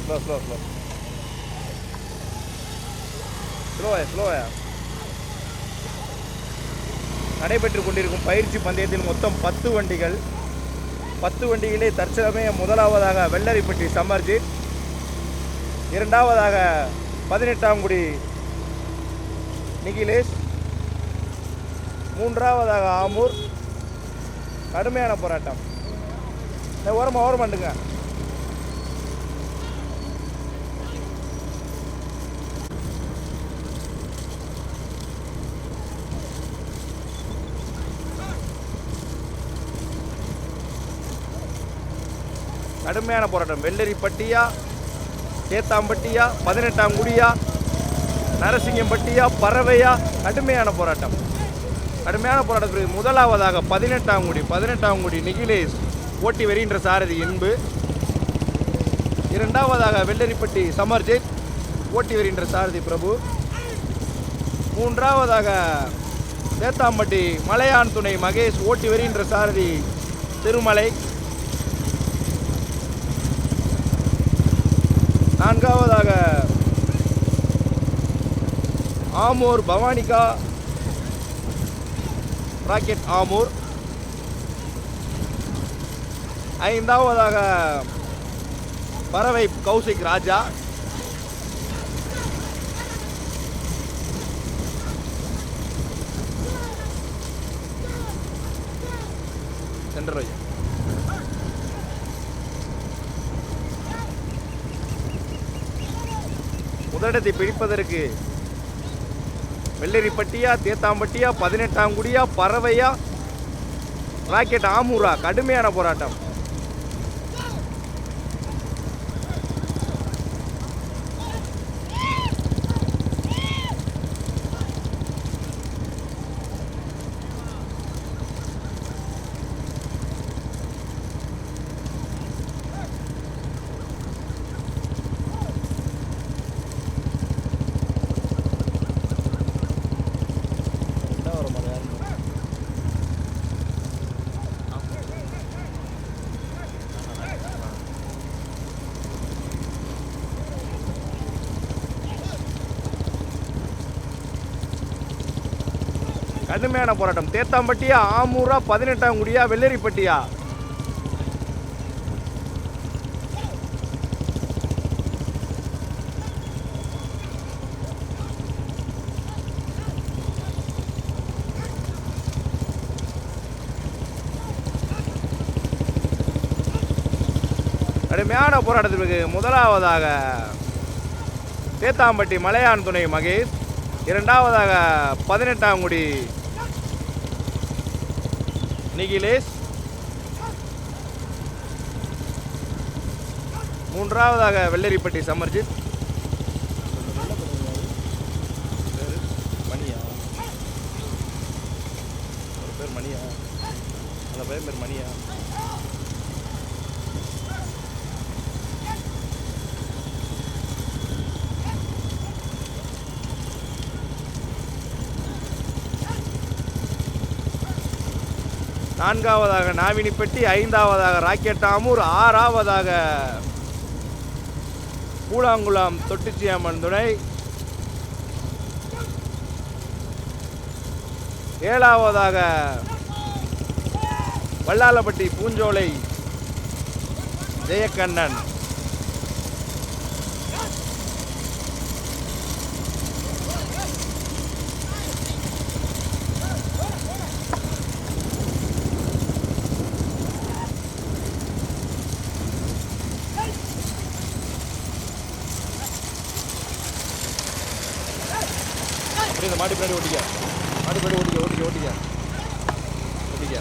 Slow slow slow ஸ்லோயா ஸ்லோயா நடைபெற்று கொண்டிருக்கும் பயிற்சி பந்தயத்தில் மொத்தம் பத்து வண்டிகள். பத்து வண்டிகளே தற்சமய முதலாவதாக வெள்ளரிப்பட்டி சமர்ஜித் இரண்டாவதாக பதினெட்டாம் குடி நிகிலேஷ் மூன்றாவதாக ஆமூர். கடுமையான போராட்டம். இந்த ஓரமா ஓரமாண்டுங்க கடுமையான போராட்டம். வெள்ளரிப்பட்டியா சேத்தாம்பட்டியா பதினெட்டாம் குடியா நரசிங்கம்பட்டியா பறவையா கடுமையான போராட்டம். கடுமையான போராட்டத்திற்கு முதலாவதாக பதினெட்டாம் குடி பதினெட்டாம் குடி நிகிலேஷ் ஓட்டி வருகின்ற சாரதி என்பு இரண்டாவதாக வெள்ளரிப்பட்டி சமர்ஜித் ஓட்டி வருகின்ற சாரதி பிரபு. மூன்றாவதாக சேத்தாம்பட்டி மலையான் துணை மகேஷ் ஓட்டி வருகின்ற சாரதி திருமலை. நான்காவதாக ஆமூர் பவானிகா ராக்கெட் ஆமூர். ஐந்தாவதாக பறவை கௌசிக் ராஜா முதலிடத்தை பிடிப்பதற்கு வெள்ளரிப்பட்டியா தேத்தாம்பட்டியா பதினெட்டாம் குடியா பறவையா ராக்கெட் ஆமூரா கடுமையான போராட்டம். கடுமையான போராட்டம். தேத்தாம்பட்டியா ஆமூரா பதினெட்டாம் குடியா வெள்ளரிப்பட்டியா? கடுமையான போராட்டத்திற்கு முதலாவதாக தேத்தாம்பட்டி மலையான் துணை மகேஷ் இரண்டாவதாக பதினெட்டாம் குடி நிகிலேஷ். மூன்றாவதாக வெள்ளரிப்பட்டி சமர்ஜித். மணியா? ஒரு பேர் மணியா? அந்த பையன் பேர் மணியா? நான்காவதாக நாவினிப்பட்டி ஐந்தாவதாக ராக்கெட்டாமூர் ஆறாவதாக பூலாங்குளம் தொட்டிச்சியம்மன் துணை. ஏழாவதாக வல்லாலப்பட்டி பூஞ்சோலை ஜெயக்கண்ணன். அப்படியே இந்த மாடி பின்னாடி ஓட்டிக்க. மாடி பின்னாடி ஓட்டிக்க ஓட்டிக்க ஓட்டிக்க. ஓட்டிக்க.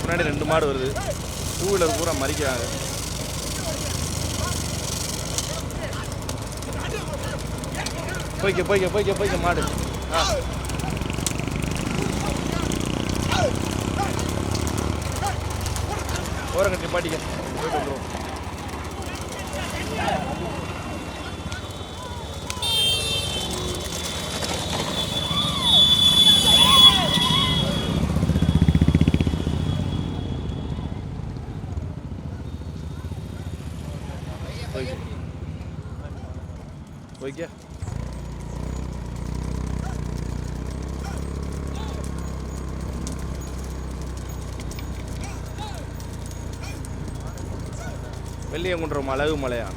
முன்னாடி ரெண்டு மாடு வருது. டூ வீலர் பூரா மறிக்கிறாங்க. போய்க்க போய்க்க போய்க்க போய்க்க மாடு. ஆ ஓரங்கட்டி பாட்டிக்க. போயிட்டு வந்துருவோம். வெள்ளியங்குன்றம் அழகு மலையான்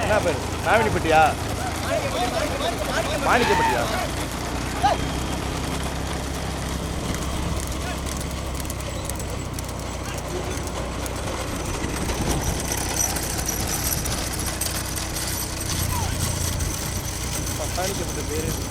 என்ன பேர் நாவினிப்பட்டியா மாணிக்கப்பட்டியா மாணிக்கப்பட்ட பேரு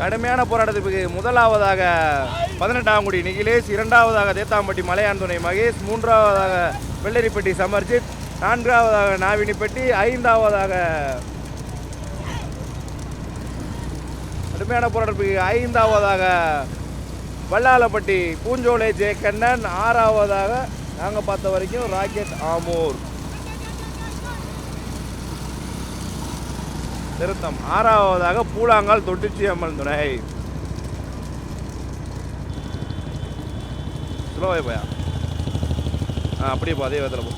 கடுமையான போராட்டத்துக்கு முதலாவதாக பதினெட்டாம் குடி நிகிலேஷ் இரண்டாவதாக தேத்தாம்பட்டி மலையான்துணை மகேஷ் மூன்றாவதாக வெள்ளரிப்பட்டி சமர்ஜித் நான்காவதாக நாவினிப்பட்டி ஐந்தாவதாக கடுமையான போராட்டத்துக்கு ஐந்தாவதாக வல்லாலப்பட்டி பூஞ்சோலை ஜெயக்கண்ணன் ஆறாவதாக நாங்கள் பார்த்த வரைக்கும் ராக்கெட் ஆமூர். திருத்தம் ஆறாவதாக பூலாங்கால் தொட்டிச்சி அம்மன் துணை. ஸ்லோவே போயா? ஆ அப்படியே போ அதே விதத்தில் போ.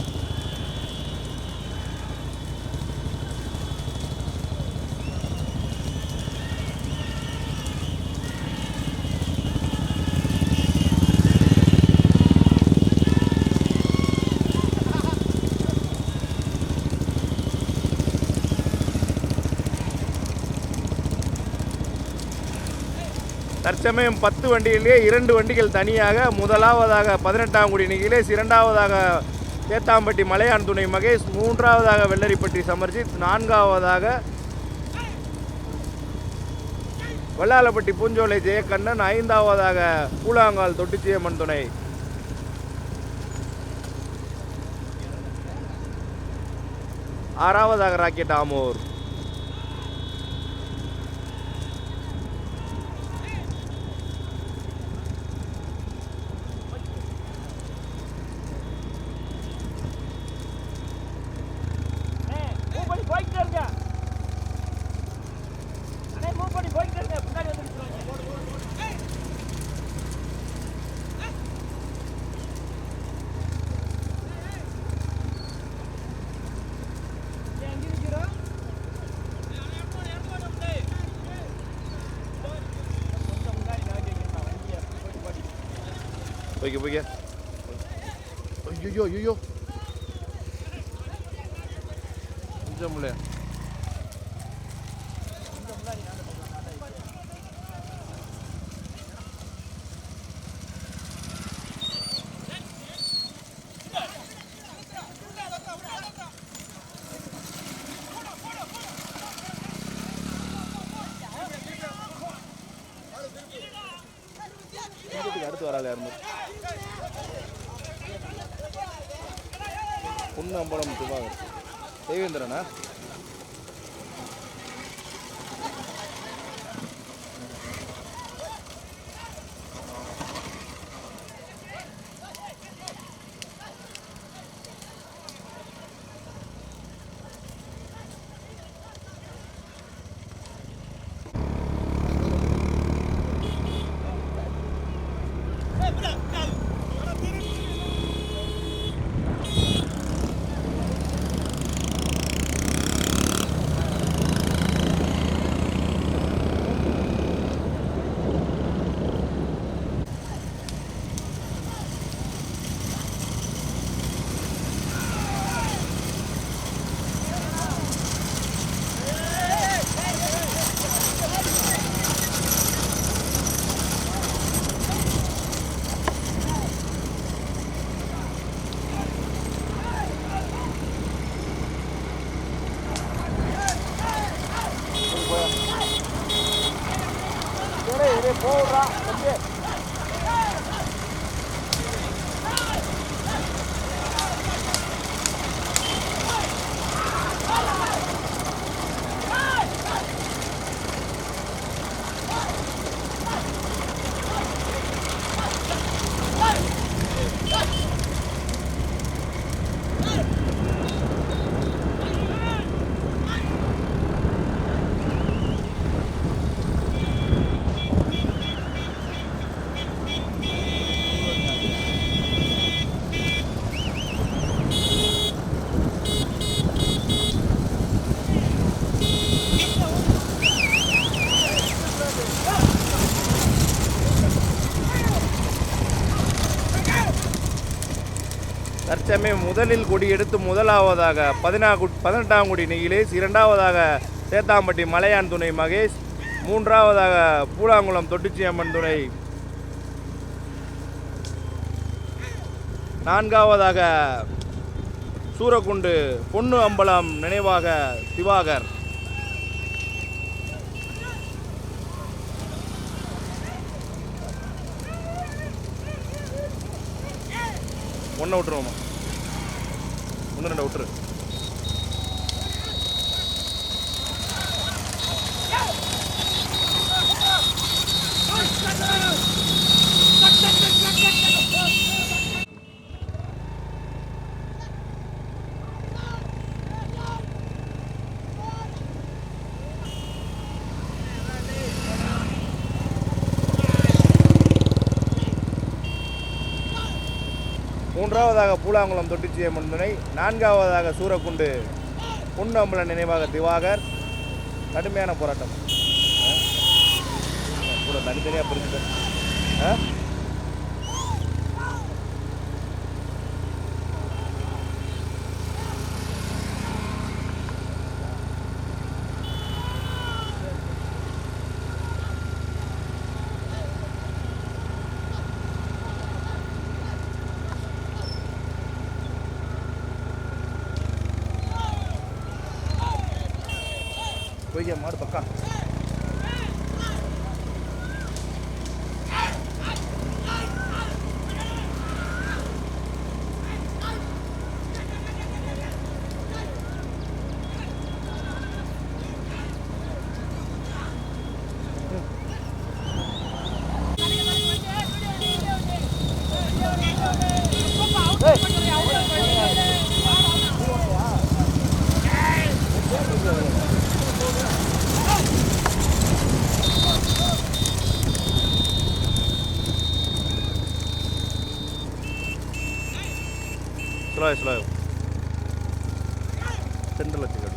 தற்சமயம் பத்து வண்டிகளிலே இரண்டு வண்டிகள் தனியாக முதலாவதாக பதினெட்டாம் குடி நிகிலேஷ் இரண்டாவதாக தேத்தாம்பட்டி மலையான் துணை மகேஷ் மூன்றாவதாக வெள்ளரிப்பட்டி சமர்ஜித் நான்காவதாக வல்லாலப்பட்டி பூஞ்சோலை ஜெயக்கண்ணன் ஐந்தாவதாக கூழாங்கால் தொட்டிச்சியம்மன் துணை. ஆறாவதாக ராக்கெட் ஆமூர். போய்க்க போய்க்க ஐயோ ஐயோ கொஞ்சம் இல்லையா தற்சமயம் முதலில் கொடியெடுத்து முதலாவதாக பதினாகு பதினெட்டாம் குடி நெகிலேஷ் இரண்டாவதாக சேத்தாம்பட்டி மலையான் துணை மகேஷ் மூன்றாவதாக பூலாங்குளம் தொட்டிச்சியம்மன் துணை. நான்காவதாக சூரக்குண்டு பொன்னு அம்பலம் நினைவாக திவாகர். ஒன்றை விட்டுருவோமா? ஒன்று ரெண்டு விட்டுரு மூன்றாவதாக பூலாங்குளம் தொட்டிச்சியம்மன் துணை நான்காவதாக சூரக்குண்டு புன்னம்பல நினைவாக திவாகர். கடுமையான போராட்டம். ஆ? கூட தனித்தனியாக பிரிச்சுட்டு ஆ? போய்க்க மாடு சென்ட்ரல் வச்சுக்கடி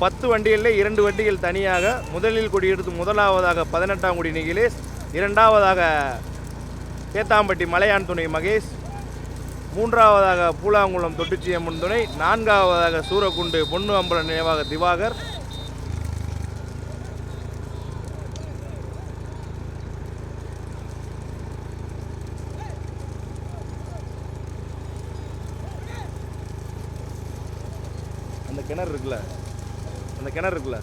பத்து வண்டிகளில் இரண்டு வண்டிகள் தனியாக முதலில் குடியெடுத்து முதலாவதாக பதினெட்டாம் குடி நிகிலேஷ் இரண்டாவதாக சேத்தாம்பட்டி மலையான் துணை மகேஷ் மூன்றாவதாக பூலாங்குளம் தொட்டுச்சியம்மன் துணை நான்காவதாக சூரக்குண்டு பொன்னு அம்பலம் நினைவாக திவாகர் அந்த கிணறு இருக்குல்ல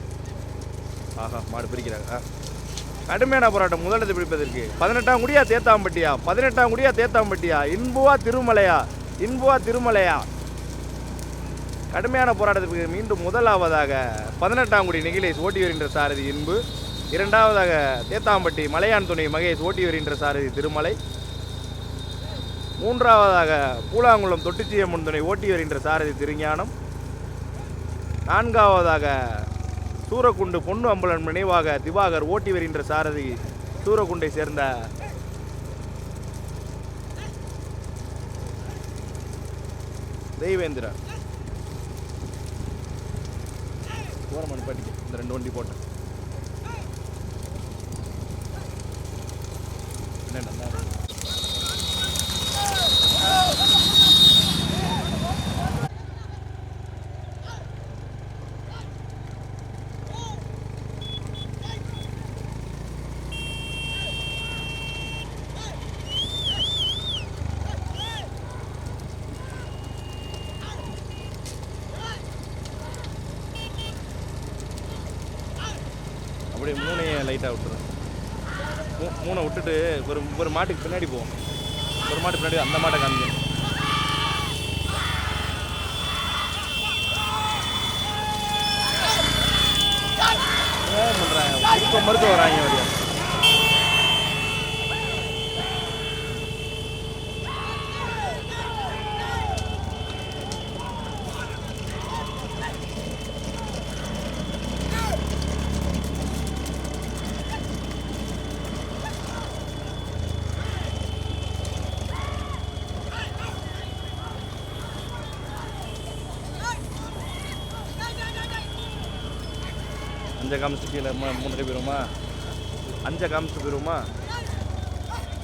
ஆஹா மாடு பிரிக்கிறாங்க ஆ. கடுமையான போராட்டம் முதலிடத்தை பிடிப்பதற்கு. பதினெட்டாம் குடியா தேத்தாம்பட்டியா? பதினெட்டாம் குடியா தேத்தாம்பட்டியா? இன்புவா திருமலையா? இன்புவா திருமலையா? கடுமையான போராட்டத்திற்கு மீண்டும் முதலாவதாக பதினெட்டாம் குடி நிகிலேஷ் ஓட்டி வருகின்ற சாரதி இன்பு. இரண்டாவதாக தேத்தாம்பட்டி மலையான் துணை மகேஷ் ஓட்டி வருகின்ற சாரதி திருமலை. மூன்றாவதாக பூலாங்குளம் தொட்டிச்சியம்மன் துணை ஓட்டி வருகின்ற சாரதி திருஞானம். நான்காவதாக சூரக்குண்டு பொண்ணு அம்பலன் நினைவாக திவாகர் ஓட்டி வருகின்ற சாரதி சூரக்குண்டை சேர்ந்த தெய்வேந்திரன் ஓரமணி பாட்டிக்கு இந்த ரெண்டு வண்டி போட்டேன். என்னென்ன ஒரு ஒரு மாட்டுக்கு பின்னாடி போவோம். ஒரு மாட்டு பின்னாடி அந்த மாட்டை காமிக்கணும் ஏன் பண்றாங்க இப்போ மருத்துவம் வராங்க வழியாக அஞ்சை காமிச்சிட்டு கீழே மூன்றரை போயிருமா? அஞ்சை காமிச்சு போயிருமா?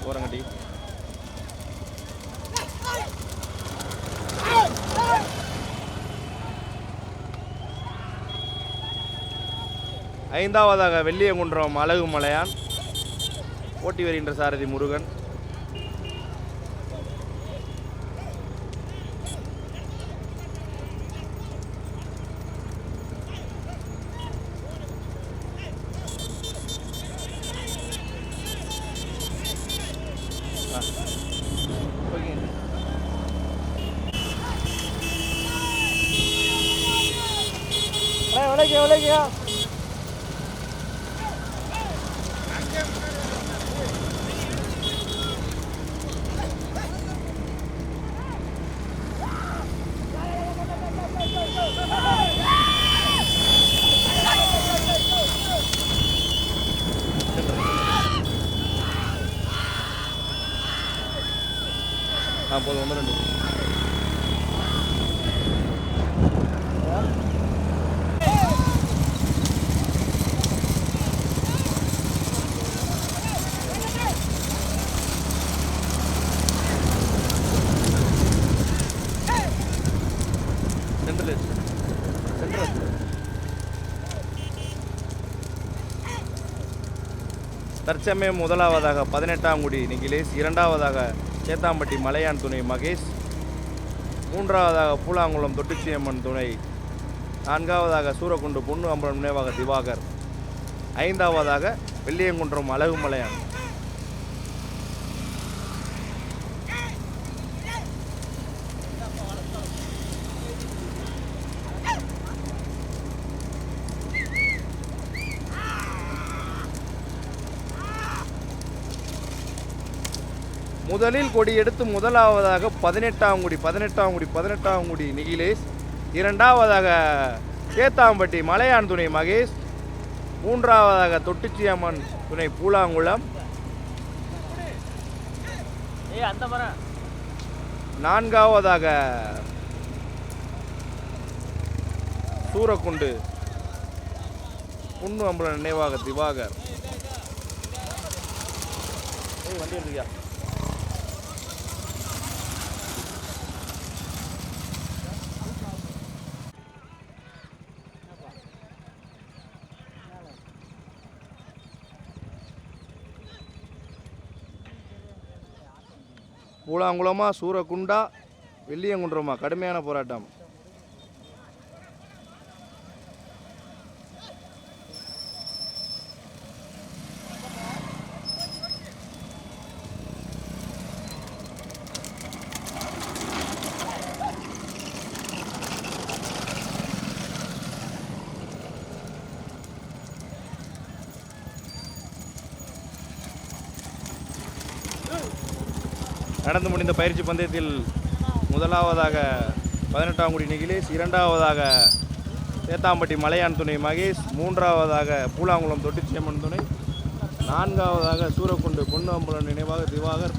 ஓரங்கட்டி ஐந்தாவதாக வெள்ளியங்குன்றம் அழகு மலையான் ஓட்டி வருகின்ற சாரதி முருகன். போதும் ஒன்று ரெண்டு. சென்ட்ரல் சென்ட்ரல் தற்சமயம் முதலாவதாக பதினெட்டாம் குடி நிகிலேஷ் இரண்டாவதாக சேத்தாம்பட்டி மலையான் துணை மகேஷ். மூன்றாவதாக பூலாங்குளம் தொட்டிச்சியம்மன் துணை. நான்காவதாக சூரக்குண்டு பொண்ணு அம்பலம் நினைவாக திவாகர். ஐந்தாவதாக வெள்ளியங்குன்றம் அழகு மலையான் முதலில் கொடி எடுத்து முதலாவதாக பதினெட்டாம் குடி பதினெட்டாம் குடி பதினெட்டாம் குடி நிகிலேஷ் இரண்டாவதாக சேத்தாம்பட்டி மலையான் துணை மகேஷ் மூன்றாவதாக தொட்டிச்சியம்மன் துணை பூலாங்குளம். நான்காவதாக சூரக்குண்டு புண்ணு அம்பலம் நினைவாக திவாகர். வண்டி எடுத்துக்கியா? பூலாங்குளமா சூரக்குண்டா வெள்ளியங்குன்றமா கடுமையான போராட்டம். முடிந்த பயிற்சி பந்தயத்தில் முதலாவதாக பதினெட்டாம் குடி நிகிலேஷ் இரண்டாவதாக சேத்தாம்பட்டி மலையான் துணை மகேஷ் மூன்றாவதாக பூலாங்குளம் தொட்டிச்சியம்மன் துணை நான்காவதாக சூரக்குண்டு பொன்னு அம்பலம் நினைவாக திவாகர்